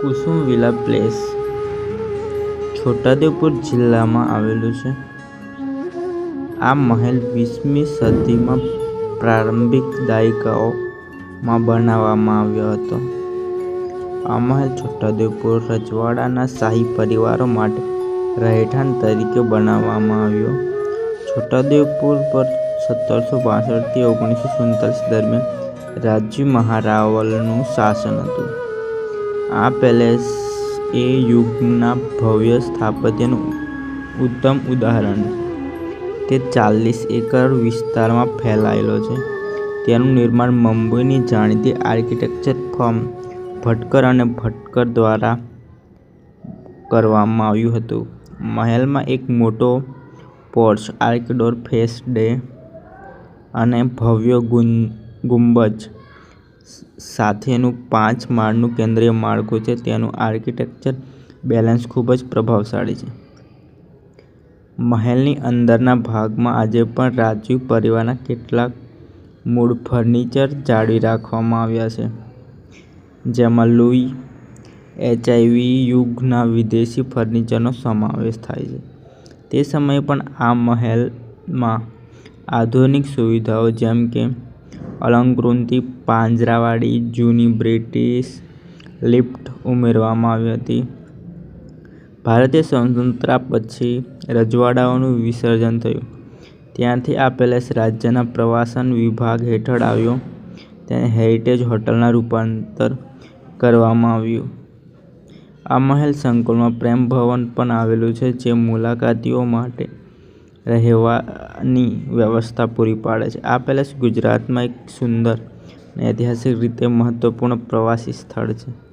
કુસુમ villa place છોટાદેવપુર જિલ્લામાં આવેલું છે. આ મહેલ વીસમી સદીમાં પ્રારંભિક દાયકાઓમાં બનાવવામાં આવ્યો હતો. આ મહેલ છોટાઉદેપુર, રજવાડાના શાહી પરિવારો માટે રહેઠાણ તરીકે બનાવવામાં આવ્યો. છોટાદેવપુર પર સત્તરસો બાસઠથી ઓગણીસો સુડતાલીસ દરમિયાન રાજ્ય મહારાવલનું શાસન હતું. આ પેલેસ એ યુગના ભવ્ય સ્થાપત્યનું ઉત્તમ ઉદાહરણ તે ચાલીસ એકર વિસ્તારમાં ફેલાયેલો છે. તેનું નિર્માણ મુંબઈની જાણીતી આર્કિટેક્ચર ફર્મ ભટકર અને ભટકર દ્વારા કરવામાં આવ્યું હતું. મહેલમાં એક મોટો પોર્ચ, આર્કડોર ફેસ ડે અને ભવ્ય ગુંબજ સાથેનું પાંચ માળનું કેન્દ્રીય માળખું છે. તેનું આર્કિટેક્ચર બેલેન્સ ખૂબ જ પ્રભાવશાળી છે. મહેલની અંદરના ભાગમાં આજે પણ રાજવી પરિવારના કેટલાક મૂળ ફર્નિચર જાળવી રાખવામાં આવ્યા છે. જેમાં લુઈ, એચઆઈવી યુગના વિદેશી ફર્નિચરનો સમાવેશ થાય છે. તે સમયે પણ આ મહેલમાં આધુનિક સુવિધાઓ જેમ કે અલંકૃત પાંજરાવાળી જૂની બ્રિટિશ લિફ્ટ ઉમેરવામાં આવી હતી. ભારતીય સ્વતંત્રતા પછી રજવાડાઓનું વિસર્જન થયું ત્યાંથી આ પેલેસ રાજ્યના પ્રવાસન વિભાગ હેઠળ આવ્યો. તેને હેરિટેજ હોટલમાં રૂપાંતર કરવામાં આવ્યું. આ મહેલ સંકુલમાં પ્રેમ ભવન પણ આવેલું છે, જે મુલાકાતીઓ માટે રહેવાની વ્યવસ્થા પૂરી પાડે છે. આ પેલેસ ગુજરાતમાં એક સુંદર અને ઐતિહાસિક રીતે મહત્ત્વપૂર્ણ પ્રવાસી સ્થળ છે.